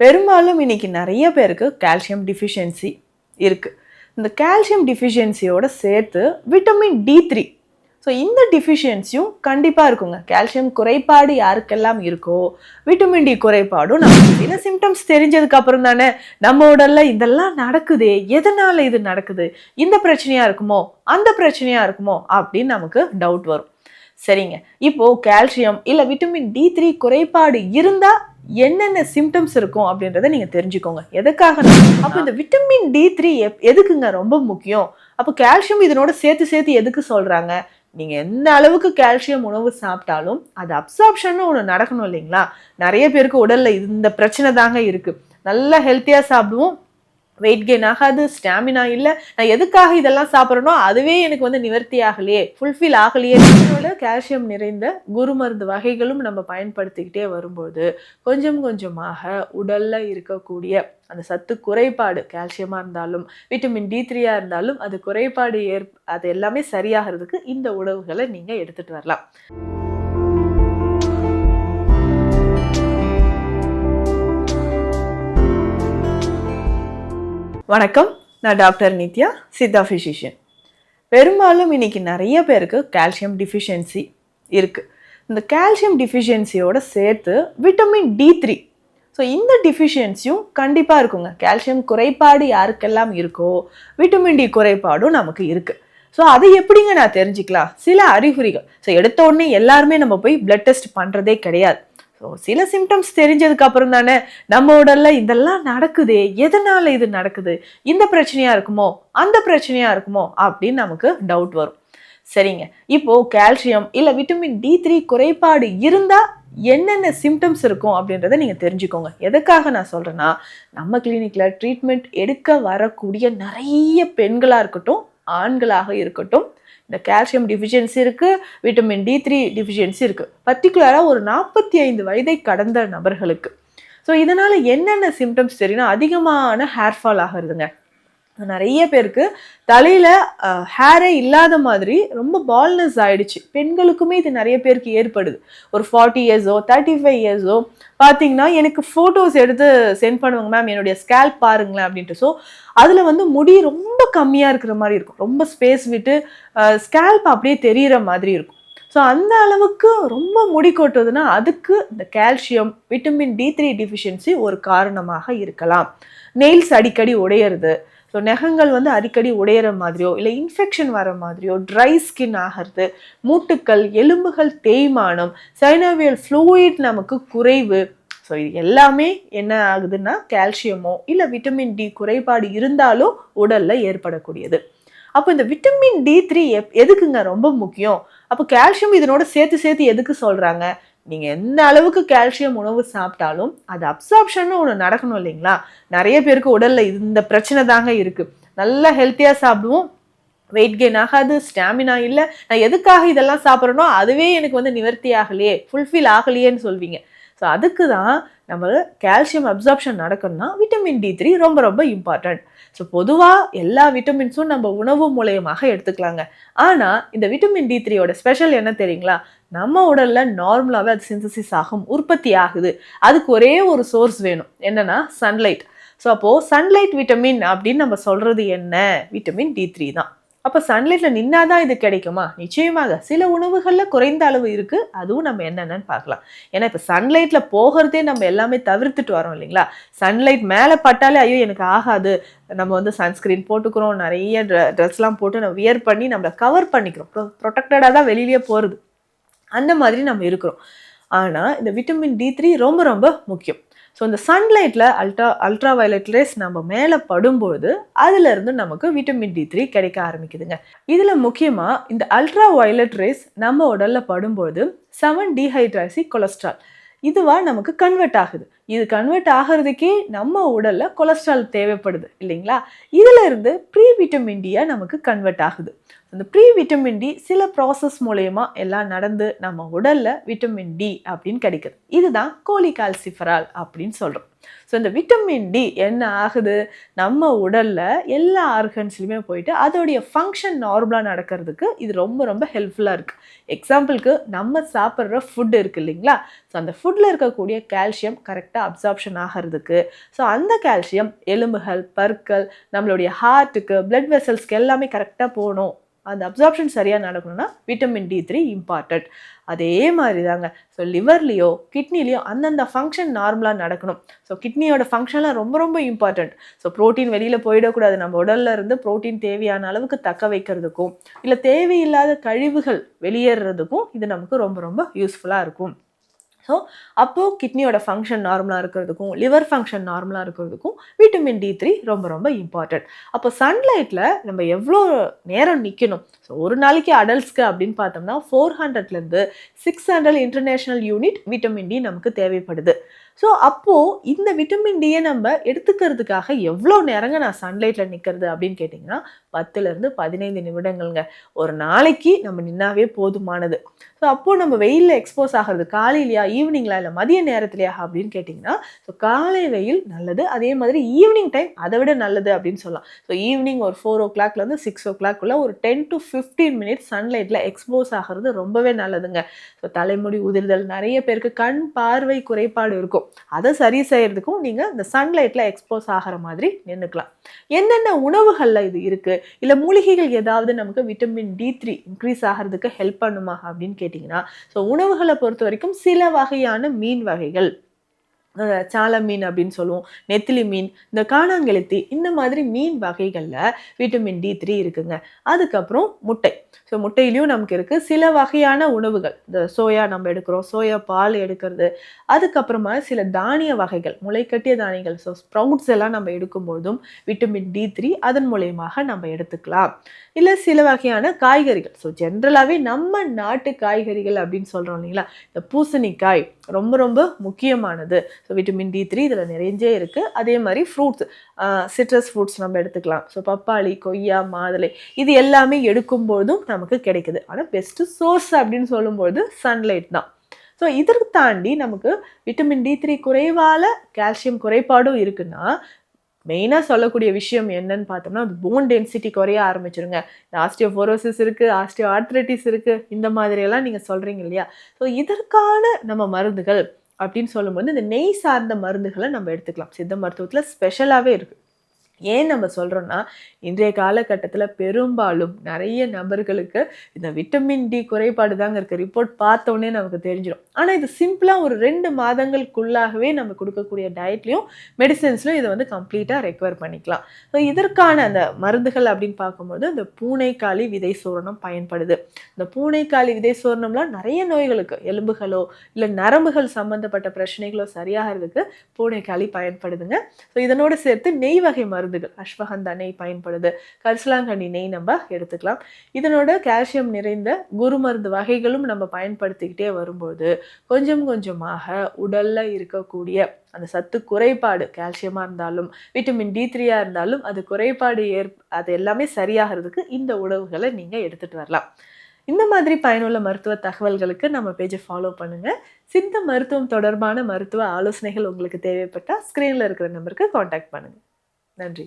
பெரும்பாலும் இன்றைக்கி நிறைய பேருக்கு கால்சியம் டிஃபிஷியன்சி இருக்குது இந்த கால்சியம் டிஃபிஷியன்சியோட சேர்த்து விட்டமின் டி த்ரீ ஸோ இந்த டிஃபிஷியன்சியும் கண்டிப்பாக இருக்குங்க. கால்சியம் குறைபாடு யாருக்கெல்லாம் இருக்கோ விட்டமின் டி குறைபாடும் நமக்கு சில சிம்டம்ஸ் தெரிஞ்சதுக்கு அப்புறம் தானே நம்ம உடல்ல இதெல்லாம் நடக்குதே? எதனால் இது நடக்குது? இந்த பிரச்சனையாக இருக்குமோ? அந்த பிரச்சனையாக இருக்குமோ? அப்படின்னு நமக்கு டவுட் வரும். சரிங்க. இப்போது கால்சியம் இல்லை விட்டமின் டி த்ரீ குறைபாடு இருந்தால் என்னென்ன சிம்டம்ஸ் இருக்கும் அப்படின்றத நீங்கள் தெரிஞ்சுக்கோங்க. எதுக்காக அப்போ இந்த விட்டமின் டி த்ரீ எப் எதுக்குங்க ரொம்ப முக்கியம்? அப்போ கால்சியம் இதனோட சேர்த்து சேர்த்து எதுக்கு சொல்கிறாங்க நீங்கள் எந்த அளவுக்கு கால்சியம் உணவு சாப்பிட்டாலும் அது அப்சார்ப்ஷன் ஒன்று நடக்கணும் இல்லைங்களா? நிறைய பேருக்கு உடலில் இந்த பிரச்சனை தாங்க இருக்குது நல்லா ஹெல்த்தியாக சாப்பிடுவோம். வெயிட் கெயின் ஆகாது ஸ்டாமினா இல்லை. நான் எதுக்காக இதெல்லாம் சாப்பிட்றனோ அதுவே எனக்கு வந்து நிவர்த்தி ஆகலையே. ஃபுல்ஃபில் ஆகலையே. இதோட கால்சியம் நிறைந்த குரு மருந்து வகைகளும் நம்ம பயன்படுத்திக்கிட்டே வரும்போது கொஞ்சம் கொஞ்சமாக உடலில் இருக்கக்கூடிய அந்த சத்து குறைபாடு கால்சியமாக இருந்தாலும் விட்டமின் டி த்ரீயாக இருந்தாலும் அது குறைபாடு ஏற் அது எல்லாமே சரியாகிறதுக்கு இந்த உணவுகளை நீங்கள் எடுத்துகிட்டு வரலாம். வணக்கம். நான் டாக்டர் நித்யா சித்தா ஃபிசிஷியன் பெரும்பாலும் இன்றைக்கி நிறைய பேருக்கு கால்சியம் டிஃபிஷியன்சி இருக்குது இந்த கால்சியம் டிஃபிஷியன்சியோடு சேர்த்து விட்டமின் டி த்ரீ ஸோ இந்த டிஃபிஷியன்சியும் கண்டிப்பாக இருக்குங்க. கால்சியம் குறைபாடு யாருக்கெல்லாம் இருக்கோ விட்டமின் டி குறைபாடும் நமக்கு இருக்குது ஸோ அதை எப்படிங்க நான் தெரிஞ்சுக்கலாம்? சில அறிகுறிகள். ஸோ எடுத்த உடனே எல்லாருமே நம்ம போய் பிளட் டெஸ்ட் பண்ணுறதே கிடையாது. ஸோ சில சிம்டம்ஸ் தெரிஞ்சதுக்கு அப்புறம் தானே நம்ம உடல்ல இதெல்லாம் நடக்குதே? எதனால இது நடக்குது? இந்த பிரச்சனையா இருக்குமோ? அந்த பிரச்சனையா இருக்குமோ? அப்படின்னு நமக்கு டவுட் வரும். சரிங்க. இப்போ கால்சியம் இல்ல விட்டமின் டி த்ரீ குறைபாடு இருந்தா என்னென்ன சிம்டம்ஸ் இருக்கும் அப்படின்றத நீங்க தெரிஞ்சுக்கோங்க. எதுக்காக நான் சொல்றேன்னா நம்ம கிளினிக்ல ட்ரீட்மெண்ட் எடுக்க வரக்கூடிய நிறைய பெண்களா இருக்கட்டும் ஆண்களாக இருக்கட்டும் இந்த கால்சியம் டிஃபிஷியன்சி இருக்குது விட்டமின் டி த்ரீ டிஃபிஷியன்சி இருக்குது பர்டிகுலராக ஒரு நாற்பத்தி ஐந்து வயதை கடந்த நபர்களுக்கு. ஸோ இதனால் என்னென்ன சிம்டம்ஸ் தெரியும்னா அதிகமான ஹேர் ஃபால் ஆகுறதுங்க. நிறைய பேருக்கு தலையில் ஹேரே இல்லாத மாதிரி ரொம்ப பால்னஸ் ஆயிடுச்சு. பெண்களுக்குமே இது நிறைய பேருக்கு ஏற்படுது. ஒரு ஃபார்ட்டி இயர்ஸோ தேர்ட்டி ஃபைவ் இயர்ஸோ பார்த்தீங்கன்னா எனக்கு ஃபோட்டோஸ் எடுத்து சென்ட் பண்ணுவாங்க மேம் என்னுடைய ஸ்கேல்ப் பாருங்களேன் அப்படின்ட்டு. ஸோ அதில் வந்து முடி ரொம்ப கம்மியாக இருக்கிற மாதிரி இருக்கும். ரொம்ப ஸ்பேஸ் விட்டு ஸ்கேல்ப் அப்படியே தெரியிற மாதிரி இருக்கும். ஸோ அந்த அளவுக்கு ரொம்ப முடி கொட்டுதுன்னா அதுக்கு இந்த calcium vitamin D three deficiency ஒரு காரணமாக இருக்கலாம். நெயில்ஸ் அடிக்கடி உடையிறது ஸோ நகங்கள் வந்து அடிக்கடி உடையிற மாதிரியோ இல்லை இன்ஃபெக்ஷன் வர மாதிரியோ ட்ரை ஸ்கின் ஆகிறது மூட்டுக்கள் எலும்புகள் தேய்மானம் சைனோவியல் ஃப்ளூயிட் நமக்கு குறைவு. ஸோ இது எல்லாமே என்ன ஆகுதுன்னா கால்சியமோ இல்லை விட்டமின் டி குறைபாடு இருந்தாலும் உடலில் ஏற்படக்கூடியது. அப்போ இந்த விட்டமின் டி த்ரீ எதுக்குங்க ரொம்ப முக்கியம்? அப்போ கால்சியம் இதனோட சேர்த்து சேர்த்து எதுக்கு சொல்கிறாங்க நீங்கள் எந்த அளவுக்கு கால்சியம் உணவு சாப்பிட்டாலும் அது அப்சார்ப்ஷன் ஒன்று நடக்கணும் இல்லைங்களா? நிறைய பேருக்கு உடலில் இந்த பிரச்சனை தாங்க இருக்குது நல்லா ஹெல்த்தியாக சாப்பிடுவோம். வெயிட் கெயின் ஆகாது ஸ்டாமினா இல்லை. நான் எதுக்காக இதெல்லாம் சாப்பிட்றனோ அதுவே எனக்கு வந்து நிவர்த்தி ஆகலையே ஃபுல்ஃபில் ஆகலையேன்னு சொல்வீங்க. ஸோ அதுக்கு தான் நம்ம கால்சியம் அப்சார்ப்ஷன் நடக்கணும்னா விட்டமின் டி த்ரீ ரொம்ப ரொம்ப இம்பார்ட்டன்ட் ஸோ பொதுவாக எல்லா விட்டமின்ஸும் நம்ம உணவு மூலயமாக எடுத்துக்கலாங்க. ஆனால் இந்த விட்டமின் டி த்ரீயோட ஸ்பெஷல் என்ன தெரியுங்களா? நம்ம உடலில் நார்மலாகவே அது சிந்தசிஸ் ஆகும் உற்பத்தி ஆகுது. அதுக்கு ஒரே ஒரு சோர்ஸ் வேணும். என்னென்னா சன்லைட் ஸோ அப்போது சன்லைட் விட்டமின் அப்படின்னு நம்ம சொல்கிறது என்ன? விட்டமின் டி த்ரீ தான். அப்போ சன்லைட்டில் நின்னா தான் இது கிடைக்குமா? நிச்சயமாக. சில உணவுகளில் குறைந்த அளவு இருக்குது அதுவும் நம்ம என்னென்னு பார்க்கலாம். ஏன்னா இப்போ சன்லைட்டில் போகிறதே நம்ம எல்லாமே தவிர்த்துட்டு வரோம் இல்லைங்களா? சன்லைட் மேலே பட்டாலே ஐயோ எனக்கு ஆகாது. நம்ம வந்து சன்ஸ்கிரீன் போட்டுக்கிறோம். நிறைய ட்ரெஸ்லாம் போட்டு நம்ம வியர் பண்ணி நம்மளை கவர் பண்ணிக்கிறோம். ப்ரொடெக்டடாக தான் வெளியிலேயே போகிறது அந்த மாதிரி நம்ம இருக்கிறோம். ஆனால் இந்த விட்டமின் டி த்ரீ ரொம்ப ரொம்ப முக்கியம். ஸோ இந்த சன்லைட்டில் அல்ட்ரா அல்ட்ரா வயலட் ரேஸ் நம்ம மேலே படும்பொழுது அதுலேருந்து நமக்கு விட்டமின் டி த்ரீ கிடைக்க ஆரம்பிக்குதுங்க. இதில் முக்கியமாக இந்த அல்ட்ரா வயலட் ரேஸ் நம்ம உடலில் படும்பொழுது செவன் டீஹைட்ராசி கொலஸ்ட்ரால் இதுவாக நமக்கு கன்வெர்ட் ஆகுது. இது கன்வெர்ட் ஆகிறதுக்கே நம்ம உடலில் கொலஸ்ட்ரால் தேவைப்படுது இல்லைங்களா? இதிலிருந்து ப்ரீ விட்டமின் டியா நமக்கு கன்வெர்ட் ஆகுது. அந்த ப்ரீ விட்டமின் டி சில ப்ராசஸ் மூலயமா எல்லாம் நடந்து நம்ம உடலில் விட்டமின் டி அப்படின்னு கிடைக்குது. இதுதான் கோலிகால்சிஃபரால் அப்படின்னு சொல்கிறோம் ஸோ இந்த விட்டமின் டி என்ன ஆகுது? நம்ம உடலில் எல்லா ஆர்கன்ஸ்லையுமே போயிட்டு அதோடைய ஃபங்க்ஷன் நார்மலாக நடக்கிறதுக்கு இது ரொம்ப ரொம்ப ஹெல்ப்ஃபுல்லாக இருக்குது எக்ஸாம்பிளுக்கு நம்ம சாப்பிட்ற ஃபுட் இருக்குது இல்லைங்களா? ஸோ அந்த ஃபுட்டில் இருக்கக்கூடிய கால்சியம் கரெக்டாக அப்சார்ப்ஷன் ஆகிறதுக்கு ஸோ அந்த கால்சியம் எலும்புகள் பற்கள் நம்மளுடைய ஹார்ட்டுக்கு பிளட் வெசல்ஸ்க்கு எல்லாமே கரெக்டாக போகணும். அந்த அப்சார்ப்ஷன் சரியாக நடக்கணும்னா விட்டமின் டி த்ரீ இம்பார்ட்டன்ட் அதே மாதிரி தாங்க ஸோ லிவர்லேயோ கிட்னிலேயோ அந்தந்த ஃபங்க்ஷன் நார்மலாக நடக்கணும். ஸோ கிட்னியோட ஃபங்க்ஷன்லாம் ரொம்ப ரொம்ப இம்பார்ட்டண்ட் ஸோ ப்ரோட்டீன் வெளியில் போயிடக்கூடாது. நம்ம உடல்ல இருந்து ப்ரோட்டீன் தேவையான அளவுக்கு தக்க வைக்கிறதுக்கும் இல்லை தேவையில்லாத கழிவுகள் வெளியேறதுக்கும் இது நமக்கு ரொம்ப ரொம்ப யூஸ்ஃபுல்லாக இருக்கும். ஸோ அப்போது கிட்னியோட ஃபங்க்ஷன் நார்மலாக இருக்கிறதுக்கும் லிவர் ஃபங்க்ஷன் நார்மலாக இருக்கிறதுக்கும் விட்டமின் டி த்ரீ ரொம்ப ரொம்ப இம்பார்ட்டன்ட் அப்போ சன்லைட்டில் நம்ம எவ்வளோ நேரம் நிற்கணும் ஸோ ஒரு நாளைக்கு அடல்ட்ஸ்க்கு அப்படின்னு பார்த்தோம்னா ஃபோர் ஹண்ட்ரட்லேருந்து six hundred international unit vitamin D நமக்கு தேவைப்படுது. ஸோ அப்போது இந்த விட்டமின் டியை நம்ம எடுத்துக்கிறதுக்காக எவ்வளோ நேரங்க நான் சன்லைட்டில் நிற்கிறது அப்படின்னு கேட்டிங்கன்னா பத்துலேருந்து பதினைந்து நிமிடங்கள்ங்க. ஒரு நாளைக்கு நம்ம நின்னாவே போதுமானது. ஸோ அப்போது நம்ம வெயிலில் எக்ஸ்போஸ் ஆகிறது காலையிலையா ஈவினிங்லா இல்லை மதிய நேரத்துலையா அப்படின்னு கேட்டிங்கன்னா ஸோ காலை வெயில் நல்லது. அதே மாதிரி ஈவினிங் டைம் அதை விட நல்லது அப்படின்னு சொல்லலாம். ஸோ ஈவினிங் ஒரு ஃபோர் ஓ கிளாக்லேருந்து சிக்ஸ் ஓ கிளாக்குள்ளே ஒரு டென் டு ஃபிஃப்டீன் மினிட்ஸ் சன்லைட்டில் எக்ஸ்போஸ் ஆகிறது ரொம்பவே நல்லதுங்க. ஸோ தலைமுடி உதிர்தல் நிறைய பேருக்கு கண் பார்வை குறைபாடு இருக்கும். அதை சரி செய்கிறதுக்கும் நீங்கள் இந்த சன்லைட்டில் எக்ஸ்போஸ் ஆகிற மாதிரி நின்றுக்கலாம் என்னென்ன உணவுகளில் இது இருக்குது இல்லை மூலிகைகள் ஏதாவது நமக்கு விட்டமின் டி த்ரீ இன்க்ரீஸ் ஆகிறதுக்கு ஹெல்ப் பண்ணுமா அப்படின்னு கேட்டிங்கன்னா ஸோ உணவுகளை பொறுத்த வரைக்கும் சில வகையான மீன் வகைகள். சால மீன் அப்படின்னு சொல்லுவோம் நெத்திலி மீன் இந்த காணாங்கெளுத்தி இந்த மாதிரி மீன் வகைகளில் விட்டமின் டி த்ரீ இருக்குங்க. அதுக்கப்புறம் முட்டை. ஸோ முட்டையிலையும் நமக்கு இருக்குது சில வகையான உணவுகள் இந்த சோயா நம்ம எடுக்கிறோம் சோயா பால் எடுக்கிறது. அதுக்கப்புறமா சில தானிய வகைகள் முளைக்கட்டிய தானியங்கள் ஸோ ஸ்ப்ரவுட்ஸ் எல்லாம் நம்ம எடுக்கும்போதும் விட்டமின் டி த்ரீ அதன் மூலயமாக நம்ம எடுத்துக்கலாம். இல்லை சில வகையான காய்கறிகள் ஸோ ஜென்ரலாகவே நம்ம நாட்டு காய்கறிகள் அப்படின்னு சொல்கிறோம் இல்லைங்களா? இந்த பூசணிக்காய் ரொம்ப ரொம்ப முக்கியமானது. ஸோ விட்டமின் டி த்ரீ இதில் நிறைஞ்சே இருக்குது அதே மாதிரி ஃப்ரூட்ஸ் சிட்ரஸ் ஃப்ரூட்ஸ் நம்ம எடுத்துக்கலாம். ஸோ பப்பாளி கொய்யா மாதுளை இது எல்லாமே எடுக்கும்பொழுதும் நமக்கு கிடைக்குது. ஆனால் பெஸ்ட்டு சோர்ஸ் அப்படின்னு சொல்லும்பொழுது சன்லைட் தான். ஸோ இதற்கு தாண்டி நமக்கு விட்டமின் டி த்ரீ குறைவால் கால்சியம் குறைபாடும் இருக்குன்னா மெயினாக சொல்லக்கூடிய விஷயம் என்னன்னு பார்த்தோம்னா அது போன் டென்சிட்டி குறைய ஆரம்பிச்சிருங்க. இந்த ஆஸ்டியோஃபோரோசிஸ் இருக்குது ஆஸ்டியோ ஆர்த்ரைட்டிஸ் இருக்குது இந்த மாதிரியெல்லாம் நீங்கள் சொல்கிறீங்க இல்லையா? ஸோ இதற்கான நம்ம மருந்துகள் அப்படின்னு சொல்லும்போது இந்த நெய் சார்ந்த மருந்துகளை நம்ம எடுத்துக்கலாம். சித்த மருத்துவத்தில் ஸ்பெஷலாகவே இருக்குது ஏன் நம்ம சொல்கிறோன்னா இன்றைய காலகட்டத்தில் பெரும்பாலும் நிறைய நபர்களுக்கு இந்த விட்டமின் டி குறைபாடு தாங்க இருக்குது ரிப்போர்ட் பார்த்தோன்னே நமக்கு தெரிஞ்சிடும் ஆனால் இது சிம்பிளாக ஒரு ரெண்டு மாதங்களுக்குள்ளாகவே நம்ம கொடுக்கக்கூடிய டயட்லையும் மெடிசன்ஸ்லையும் இதை வந்து கம்ப்ளீட்டாக ரெக்கவர் பண்ணிக்கலாம். ஸோ இதற்கான அந்த மருந்துகள் அப்படின்னு பார்க்கும்போது இந்த பூனைக்காளி விதை சூரணம் பயன்படுது. இந்த பூனைக்காளி விதை சூரணம்லாம் நிறைய நோய்களுக்கு எலும்புகளோ இல்லை நரம்புகள் சம்மந்தப்பட்ட பிரச்சனைகளோ சரியாகிறதுக்கு பூனைக்காளி பயன்படுதுங்க. ஸோ இதனோடு சேர்த்து நெய் வகை மருந்து மருந்துகள் அஸ்வகந்தா நெய் பயன்படுது. கரிசலாங்கண்ணி நெய் நம்ம எடுத்துக்கலாம். இதனோட கால்சியம் நிறைந்த குரு மருந்து வகைகளும் நம்ம பயன்படுத்திக்கிட்டே வரும்போது கொஞ்சம் கொஞ்சமாக உடலில் இருக்கக்கூடிய அந்த சத்து குறைபாடு கால்சியமாக இருந்தாலும் விட்டமின் டி த்ரீயாக இருந்தாலும் அது குறைபாடு ஏற் அது எல்லாமே சரியாகிறதுக்கு இந்த உணவுகளை நீங்கள் எடுத்துகிட்டு வரலாம். இந்த மாதிரி பயனுள்ள மருத்துவ தகவல்களுக்கு நம்ம பேஜை ஃபாலோ பண்ணுங்கள் சித்த மருத்துவம் தொடர்பான மருத்துவ ஆலோசனைகள் உங்களுக்கு தேவைப்பட்டால் ஸ்க்ரீனில் இருக்கிற நம்பருக்கு காண்டாக்ட் பண்ணுங்கள் நன்றி